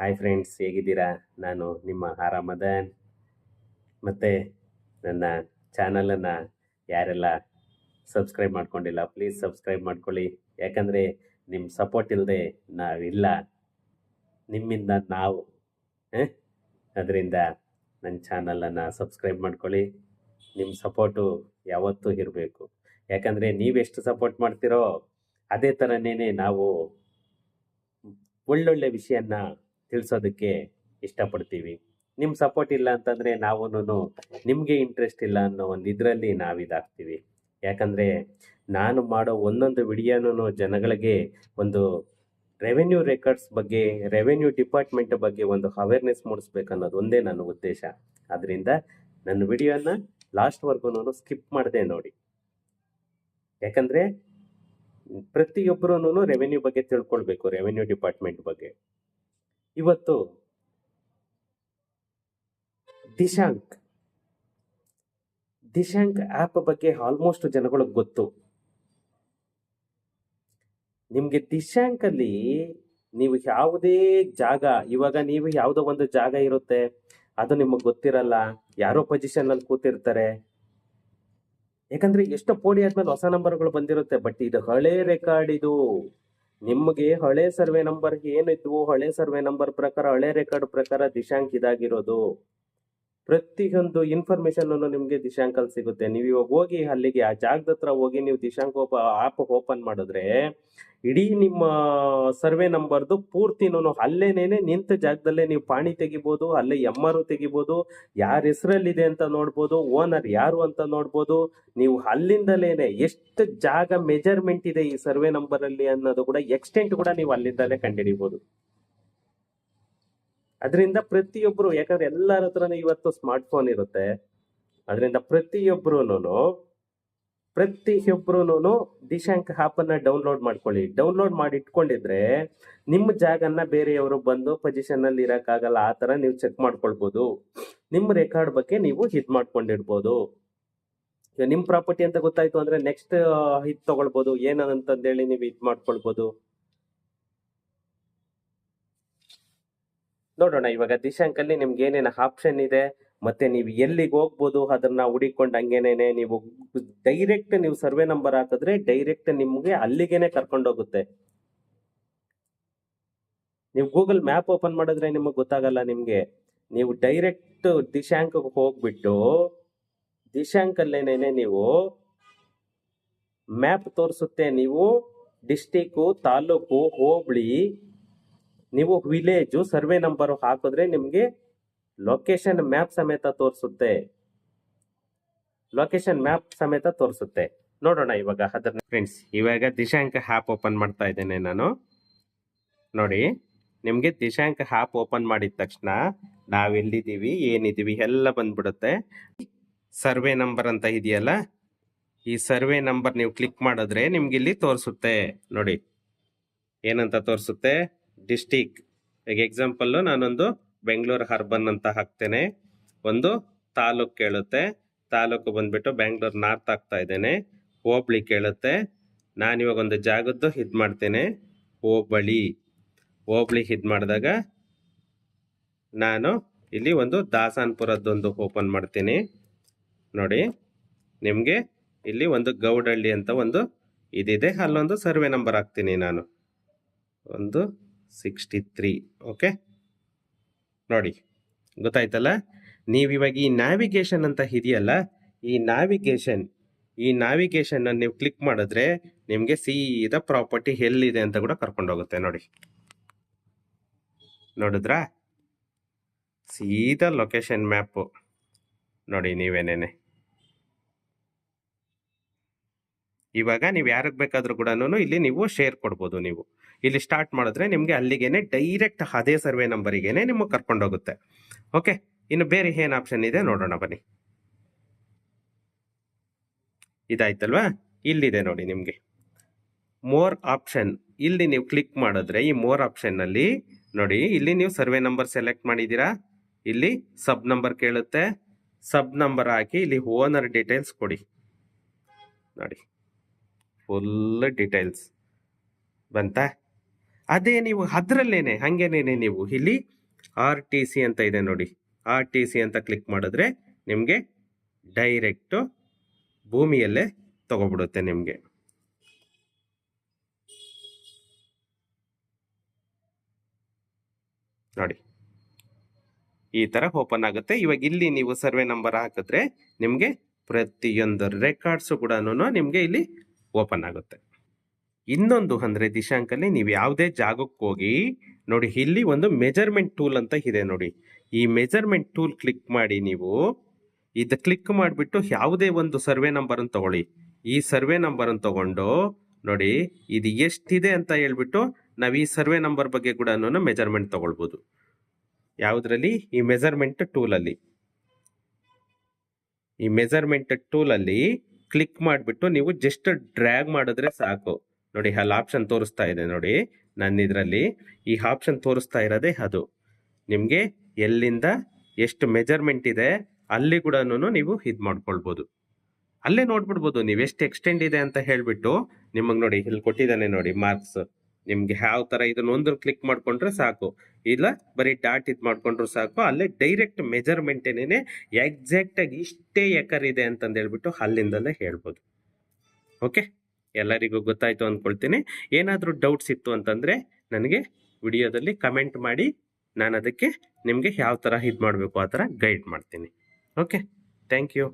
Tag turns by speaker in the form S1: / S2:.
S1: Hi friends ಹೇಗಿದ್ದೀರಾ? ನಾನು ನಿಮ್ಮ ಆರಾಮದನ್? ಮತ್ತು ನನ್ನ ಚಾನಲನ್ನು ಯಾರೆಲ್ಲ ಸಬ್ಸ್ಕ್ರೈಬ್ ಮಾಡ್ಕೊಂಡಿಲ್ಲ ಪ್ಲೀಸ್ ಸಬ್ಸ್ಕ್ರೈಬ್ ಮಾಡ್ಕೊಳ್ಳಿ. ಯಾಕಂದರೆ ನಿಮ್ಮ ಸಪೋರ್ಟ್ ಇಲ್ಲದೆ ನಾವಿಲ್ಲ. ನಿಮ್ಮಿಂದ ನಾವು ಅದರಿಂದ ನನ್ನ ಚಾನಲನ್ನು ಸಬ್ಸ್ಕ್ರೈಬ್ ಮಾಡ್ಕೊಳ್ಳಿ. ನಿಮ್ಮ ಸಪೋರ್ಟು ಯಾವತ್ತೂ ಇರಬೇಕು. ಯಾಕಂದರೆ ನೀವೆಷ್ಟು ಸಪೋರ್ಟ್ ಮಾಡ್ತೀರೋ, ಅದೇ ಥರನೇ ನಾವು ಒಳ್ಳೊಳ್ಳೆ ವಿಷಯನ ತಿಳಿಸೋದಕ್ಕೆ ಇಷ್ಟಪಡ್ತೀವಿ. ನಿಮ್ಮ ಸಪೋರ್ಟ್ ಇಲ್ಲ ಅಂತಂದರೆ ನಾವೂ ನಿಮಗೆ ಇಂಟ್ರೆಸ್ಟ್ ಇಲ್ಲ ಅನ್ನೋ ಒಂದು ಇದರಲ್ಲಿ ನಾವು ಇದಾಗ್ತೀವಿ. ಯಾಕಂದರೆ ನಾನು ಮಾಡೋ ಒಂದೊಂದು ವಿಡಿಯೋನೂ ಜನಗಳಿಗೆ ಒಂದು ರೆವೆನ್ಯೂ ರೆಕಾರ್ಡ್ಸ್ ಬಗ್ಗೆ ರೆವೆನ್ಯೂ ಡಿಪಾರ್ಟ್ಮೆಂಟ್ ಬಗ್ಗೆ ಒಂದು ಅವೇರ್ನೆಸ್ ಮೂಡಿಸ್ಬೇಕು ಅನ್ನೋದು ಒಂದೇ ನನ್ನ ಉದ್ದೇಶ. ಆದ್ದರಿಂದ ನನ್ನ ವಿಡಿಯೋನ ಲಾಸ್ಟ್ವರೆಗೂ ಸ್ಕಿಪ್ ಮಾಡದೆ ನೋಡಿ. ಯಾಕಂದರೆ ಪ್ರತಿಯೊಬ್ಬರೂ ರೆವೆನ್ಯೂ ಬಗ್ಗೆ ತಿಳ್ಕೊಳ್ಬೇಕು ರೆವೆನ್ಯೂ ಡಿಪಾರ್ಟ್ಮೆಂಟ್ ಬಗ್ಗೆ. ಇವತ್ತು ದಿಶಾಂಕ್. ದಿಶಾಂಕ್ ಆ್ಯಪ್ ಬಗ್ಗೆ ಆಲ್ಮೋಸ್ಟ್ ಜನಗಳಿಗೆ ಗೊತ್ತು. ನಿಮಗೆ ದಿಶಾಂಕಲ್ಲಿ ನೀವು ಯಾವುದೇ ಜಾಗ, ಇವಾಗ ನೀವು ಯಾವುದೋ ಒಂದು ಜಾಗ ಇರುತ್ತೆ, ಅದು ನಿಮಗೆ ಗೊತ್ತಿರಲ್ಲ, ಯಾರೋ ಪೊಸಿಷನ್ ಅಲ್ಲಿ ಕೂತಿರ್ತಾರೆ. ಯಾಕಂದ್ರೆ ಎಷ್ಟೋ ಪೋಡಿ ಆದ್ಮೇಲೆ ಹೊಸ ನಂಬರ್ಗಳು ಬಂದಿರುತ್ತೆ ಬಟ್ ಇದು ಹಳೆ ರೆಕಾರ್ಡ್ ಇದು. ನಿಮಗೆ ಹಳೆ ಸರ್ವೆ ನಂಬರ್ ಏನಿದ್ವು ಹಳೆ ಸರ್ವೆ ನಂಬರ್ ಪ್ರಕಾರ ಹಳೆ ರೆಕಾರ್ಡ್ ಪ್ರಕಾರ ದಿಶಾಂಕ್ ಇದಾಗಿರೋದು. ಪ್ರತಿಯೊಂದು ಇನ್ಫಾರ್ಮೇಶನ್ ನಿಮಗೆ ದಿಶಾಂಕಲ್ಲಿ ಸಿಗುತ್ತೆ. ನೀವು ಇವಾಗ ಹೋಗಿ ಅಲ್ಲಿಗೆ ಆ ಜಾಗದ ಹತ್ರ ಹೋಗಿ ನೀವು ದಿಶಾಂಕ ಆಪ್ ಓಪನ್ ಮಾಡಿದ್ರೆ ಇಡೀ ನಿಮ್ಮ ಸರ್ವೆ ನಂಬರ್ದು ಪೂರ್ತಿನೂ ಅಲ್ಲೇನೇನೆ ನಿಂತ ಜಾಗದಲ್ಲೇ ನೀವು ಪಾಣಿ ತೆಗಿಬೋದು, ಅಲ್ಲೇ ಎಂ ಆರ್ ತೆಗಿಬೋದು, ಯಾರ ಹೆಸರಲ್ಲಿದೆ ಅಂತ ನೋಡ್ಬೋದು ಓನರ್ ಯಾರು ಅಂತ ನೋಡ್ಬೋದು. ನೀವು ಅಲ್ಲಿಂದಲೇನೆ ಎಷ್ಟು ಜಾಗ ಮೆಜರ್ಮೆಂಟ್ ಇದೆ ಈ ಸರ್ವೆ ನಂಬರ್ ಅಲ್ಲಿ ಅನ್ನೋದು ಕೂಡ ಎಕ್ಸ್ಟೆಂಟ್ ಕೂಡ ನೀವು ಅಲ್ಲಿಂದಲೇ ಕಂಡುಹಿಡಿಬಹುದು ಅದರಿಂದ ಪ್ರತಿಯೊಬ್ಬರು ಯಾಕಂದ್ರೆ ಎಲ್ಲರ ಹತ್ರನೂ ಇವತ್ತು ಸ್ಮಾರ್ಟ್ ಫೋನ್ ಇರುತ್ತೆ. ಅದರಿಂದ ಪ್ರತಿಯೊಬ್ಬರೂ ಪ್ರತಿಯೊಬ್ಬರೂ ದಿಶಾಂಕ್ ಅನ್ನ ಡೌನ್ಲೋಡ್ ಮಾಡ್ಕೊಳ್ಳಿ. ಡೌನ್ಲೋಡ್ ಮಾಡಿ ಇಟ್ಕೊಂಡಿದ್ರೆ ನಿಮ್ಮ ಜಾಗನ್ನ ಬೇರೆಯವರು ಬಂದು ಪೊಸಿಷನಲ್ಲಿ ಇರೋಕ್ಕಾಗಲ್ಲ, ಆ ಥರ ನೀವು ಚೆಕ್ ಮಾಡ್ಕೊಳ್ಬೋದು. ನಿಮ್ಮ ರೆಕಾರ್ಡ್ ಬಗ್ಗೆ ನೀವು ಇದು ಮಾಡ್ಕೊಂಡಿರ್ಬೋದು. ನಿಮ್ಮ ಪ್ರಾಪರ್ಟಿ ಅಂತ ಗೊತ್ತಾಯ್ತು ಅಂದ್ರೆ ನೆಕ್ಸ್ಟ್ ಇದು ತಗೊಳ್ಬೋದು. ಏನಂತಂದೇಳಿ ನೀವು ಇದು ಮಾಡ್ಕೊಳ್ಬೋದು. ನೋಡೋಣ, ಇವಾಗ ದಿಶಾಂಕಲ್ಲಿ ನಿಮ್ಗೆ ಏನೇನು ಆಪ್ಷನ್ ಇದೆ, ಮತ್ತೆ ನೀವು ಎಲ್ಲಿಗೆ ಹೋಗ್ಬೋದು ಅದನ್ನ ಹುಡಿಕೊಂಡು ಹಂಗೇನೇನೆ ನೀವು ಡೈರೆಕ್ಟ್ ನೀವು ಸರ್ವೆ ನಂಬರ್ ಹಾಕಿದ್ರೆ ಡೈರೆಕ್ಟ್ ನಿಮ್ಗೆ ಅಲ್ಲಿಗೇನೆ ಕರ್ಕೊಂಡೋಗುತ್ತೆ ನೀವು ಗೂಗಲ್ ಮ್ಯಾಪ್ ಓಪನ್ ಮಾಡಿದ್ರೆ ನಿಮಗೆ ಗೊತ್ತಾಗಲ್ಲ ನಿಮ್ಗೆ. ನೀವು ಡೈರೆಕ್ಟ್ ದಿಶಾಂಕ ಹೋಗ್ಬಿಟ್ಟು ದಿಶಾಂಕಲ್ಲೇನೇನೆ ನೀವು ಮ್ಯಾಪ್ ತೋರಿಸುತ್ತೆ, ನೀವು ಡಿಸ್ಟಿಕ್ಕು ತಾಲೂಕು, ಹೋಬಳಿ ನೀವು ವಿಲೇಜು ಸರ್ವೆ ನಂಬರ್ ಹಾಕಿದ್ರೆ ನಿಮಗೆ ಲೊಕೇಶನ್ ಮ್ಯಾಪ್ ಸಮೇತ ತೋರಿಸುತ್ತೆ. ಲೊಕೇಶನ್ ಮ್ಯಾಪ್ ಸಮೇತ ತೋರಿಸುತ್ತೆ. ನೋಡೋಣ ಇವಾಗ ಅದರ ಫ್ರೆಂಡ್ಸ್ ಇವಾಗ ದಿಶಾಂಕ ಹ್ಯಾಪ್ ಓಪನ್ ಮಾಡ್ತಾ ಇದ್ದೇನೆ ನಾನು. ನೋಡಿ, ನಿಮಗೆ ದಿಶಾಂಕ ಹ್ಯಾಪ್ ಓಪನ್ ಮಾಡಿದ ತಕ್ಷಣ ನಾವು ಎಲ್ಲಿದ್ದೀವಿ, ಏನಿದ್ದೀವಿ ಎಲ್ಲ ಬಂದ್ಬಿಡುತ್ತೆ. ಸರ್ವೆ ನಂಬರ್ ಅಂತ ಇದೆಯಲ್ಲ, ಈ ಸರ್ವೆ ನಂಬರ್ ನೀವು ಕ್ಲಿಕ್ ಮಾಡಿದ್ರೆ ನಿಮ್ಗೆ ಇಲ್ಲಿ ತೋರಿಸುತ್ತೆ. ನೋಡಿ, ಏನಂತ ತೋರಿಸುತ್ತೆ? ಡಿಸ್ಟಿಕ್ ಈಗ ಎಕ್ಸಾಂಪಲ್ಲು ನಾನೊಂದು ಬೆಂಗಳೂರು ಹರ್ಬನ್ ಅಂತ ಹಾಕ್ತೇನೆ. ಒಂದು ತಾಲೂಕು ಕೇಳುತ್ತೆ. ತಾಲೂಕು ಬಂದ್ಬಿಟ್ಟು ಬೆಂಗಳೂರು ನಾರ್ತ್ ಹಾಕ್ತಾ ಇದ್ದೇನೆ. ಹೋಬಳಿ ಕೇಳುತ್ತೆ. ನಾನಿವಾಗ ಒಂದು ಜಾಗದ್ದು ಇದು ಮಾಡ್ತೇನೆ. ಹೋಬಳಿ ಹೋಬಳಿ ಇದು ಮಾಡಿದಾಗ ನಾನು ಇಲ್ಲಿ ಒಂದು ದಾಸಾನ್ಪುರದ್ದೊಂದು ಓಪನ್ ಮಾಡ್ತೀನಿ. ನೋಡಿ, ನಿಮಗೆ ಇಲ್ಲಿ ಒಂದು ಗೌಡಹಳ್ಳಿ ಅಂತ ಒಂದು ಇದಿದೆ. ಅಲ್ಲೊಂದು ಸರ್ವೆ ನಂಬರ್ ಹಾಕ್ತೀನಿ ನಾನು. ಒಂದು ಸಿಕ್ಸ್ಟಿ ತ್ರೀ ಓಕೆ ನೋಡಿ, ಗೊತ್ತಾಯ್ತಲ್ಲ? ನೀವು ಇವಾಗ ಈ ನ್ಯಾವಿಗೇಷನ್ ಅಂತ ಇದೆಯಲ್ಲ ಈ ನ್ಯಾವಿಗೇಷನ್ ಈ ನ್ಯಾವಿಗೇಷನ್ ನೀವು ಕ್ಲಿಕ್ ಮಾಡಿದ್ರೆ ನಿಮಗೆ ಸೀದಾ ಪ್ರಾಪರ್ಟಿ ಎಲ್ಲಿದೆ ಅಂತ ಕೂಡ ಕರ್ಕೊಂಡೋಗುತ್ತೆ ನೋಡಿ. ನೋಡಿದ್ರಾ? ಸೀದಾ ಲೊಕೇಶನ್ ಮ್ಯಾಪು ನೋಡಿ ನೀವೇನೇನೆ. ಇವಾಗ ನೀವು ಯಾರಿಗೆ ಬೇಕಾದರೂ ಕೂಡ ಇಲ್ಲಿ ನೀವು ಶೇರ್ ಕೊಡ್ಬೋದು ನೀವು. ಇಲ್ಲಿ ಸ್ಟಾರ್ಟ್ ಮಾಡಿದ್ರೆ ನಿಮಗೆ ಅಲ್ಲಿಗೇನೆ ಡೈರೆಕ್ಟ್ ಅದೇ ಸರ್ವೆ ನಂಬರಿಗೇನೆ ನಿಮಗೆ ಕರ್ಕೊಂಡೋಗುತ್ತೆ. ಓಕೆ ಇನ್ನು ಬೇರೆ ಏನು ಆಪ್ಷನ್ ಇದೆ ನೋಡೋಣ ಬನ್ನಿ. ಇದಾಯ್ತಲ್ವಾ? ಇಲ್ಲಿದೆ ನೋಡಿ ನಿಮಗೆ. ಮೋರ್ ಆಪ್ಷನ್ ಇಲ್ಲಿ ನೀವು ಕ್ಲಿಕ್ ಮಾಡಿದ್ರೆ ಈ ಮೋರ್ ಆಪ್ಷನ್ನಲ್ಲಿ ನೋಡಿ ಇಲ್ಲಿ ನೀವು ಸರ್ವೆ ನಂಬರ್ ಸೆಲೆಕ್ಟ್ ಮಾಡಿದ್ದೀರಾ? ಇಲ್ಲಿ ಸಬ್ ನಂಬರ್ ಕೇಳುತ್ತೆ. ಸಬ್ ನಂಬರ್ ಹಾಕಿ ಇಲ್ಲಿ ಓನರ್ ಡೀಟೇಲ್ಸ್ ಕೊಡಿ. ನೋಡಿ. ಫುಲ್ ಡೀಟೇಲ್ಸ್ ಬಂತಾ? ಅದೇ ನೀವು ಅದರಲ್ಲೇನೆ ಹಾಗೇನೇ ನೀವು? ಇಲ್ಲಿ ಆರ್ ಟಿ ಸಿ ಅಂತ ಇದೆ ನೋಡಿ. ಆರ್ ಟಿ ಸಿ ಅಂತ ಕ್ಲಿಕ್ ಮಾಡಿದ್ರೆ ನಿಮಗೆ ಡೈರೆಕ್ಟು ಭೂಮಿಯಲ್ಲೇ ತಗೊಬಿಡುತ್ತೆ ನಿಮಗೆ. ನೋಡಿ. ಈ ಥರ ಓಪನ್ ಆಗುತ್ತೆ. ಇವಾಗ ಇಲ್ಲಿ ನೀವು ಸರ್ವೆ ನಂಬರ್ ಹಾಕಿದ್ರೆ ನಿಮಗೆ ಪ್ರತಿಯೊಂದು ರೆಕಾರ್ಡ್ಸು ಕೂಡ ನಿಮಗೆ ಇಲ್ಲಿ ಓಪನ್ ಆಗುತ್ತೆ. ಇನ್ನೊಂದು ಅಂದರೆ ದಿಶಾಂಕಲ್ಲಿ ನೀವು ಯಾವುದೇ ಜಾಗಕ್ಕೆ ಹೋಗಿ, ನೋಡಿ ಇಲ್ಲಿ ಒಂದು ಮೆಜರ್ಮೆಂಟ್ ಟೂಲ್ ಅಂತ ಇದೆ ನೋಡಿ. ಈ ಮೆಜರ್ಮೆಂಟ್ ಟೂಲ್ ಕ್ಲಿಕ್ ಮಾಡಿ ನೀವು, ಇದು ಕ್ಲಿಕ್ ಮಾಡಿಬಿಟ್ಟು ಯಾವುದೇ ಒಂದು ಸರ್ವೆ ನಂಬರನ್ನು ತಗೊಳ್ಳಿ. ಈ ಸರ್ವೆ ನಂಬರನ್ನು ತಗೊಂಡು, ನೋಡಿ ಇದು ಎಷ್ಟಿದೆ ಅಂತ ಹೇಳ್ಬಿಟ್ಟು ನಾವು ಈ ಸರ್ವೆ ನಂಬರ್ ಬಗ್ಗೆ ಕೂಡ ಮೆಜರ್ಮೆಂಟ್ ತಗೊಳ್ಬೋದು. ಯಾವುದರಲ್ಲಿ? ಈ ಮೆಜರ್ಮೆಂಟ್ ಟೂಲಲ್ಲಿ. ಈ ಮೆಜರ್ಮೆಂಟ್ ಟೂಲಲ್ಲಿ ಕ್ಲಿಕ್ ಮಾಡಿಬಿಟ್ಟು ನೀವು ಜಸ್ಟ್ ಡ್ರ್ಯಾಗ್ ಮಾಡಿದ್ರೆ ಸಾಕು. ನೋಡಿ, ಅಲ್ಲಿ ಆಪ್ಷನ್ ತೋರಿಸ್ತಾ ಇದೆ ನೋಡಿ. ನನ್ನ ಇದರಲ್ಲಿ ಈ ಆಪ್ಷನ್ ತೋರಿಸ್ತಾ ಇರೋದೇ ಅದು. ನಿಮಗೆ ಎಲ್ಲಿಂದ ಎಷ್ಟು ಮೆಜರ್ಮೆಂಟ್ ಇದೆ ಅಲ್ಲಿ ಕೂಡ ನೀವು ಇದು ಮಾಡ್ಕೊಳ್ಬೋದು. ಅಲ್ಲೇ ನೋಡ್ಬಿಡ್ಬೋದು. ನೀವು ಎಷ್ಟು ಎಕ್ಸ್ಟೆಂಡ್ ಇದೆ ಅಂತ ಹೇಳಿಬಿಟ್ಟು ನಿಮಗೆ ನೋಡಿ, ಇಲ್ಲಿ ಕೊಟ್ಟಿದ್ದಾನೆ ನೋಡಿ ಮಾರ್ಕ್ಸ್ ನಿಮ್ಗೆ ಯಾವ ತರ ಇದನ್ನ ಒಂದು ಕ್ಲಿಕ್ ಮಾಡ್ಕೊಂಡ್ರೆ ಸಾಕು. ಇಲ್ಲ, ಬರೀ ಡಾಟ್ ಇದು ಮಾಡ್ಕೊಂಡ್ರು ಸಾಕು. ಅಲ್ಲೇ ಡೈರೆಕ್ಟ್ ಮೆಜರ್ಮೆಂಟ್ ಏನೇನೆ ಎಕ್ಸಾಕ್ಟ್ ಆಗಿ ಇಷ್ಟೇ ಎಕರ್ ಇದೆ ಅಂತಂದೇಳ್ಬಿಟ್ಟು ಅಲ್ಲಿಂದಲೇ ಹೇಳ್ಬೋದು. ಓಕೆ ಎಲ್ಲರಿಗೂ ಗೊತ್ತಾಯ್ತು ಅಂದ್ಕೊಳ್ತೀನಿ ಏನಾದರೂ ಡೌಟ್ಸ್ ಇತ್ತು ಅಂತಂದರೆ ನನಗೆ ವಿಡಿಯೋದಲ್ಲಿ ಕಮೆಂಟ್ ಮಾಡಿ. ನಾನು ಅದಕ್ಕೆ ನಿಮಗೆ ಯಾವ ಥರ ಇದು ಮಾಡಬೇಕು, ಆ ಥರ ಗೈಡ್ ಮಾಡ್ತೀನಿ. Okay thank you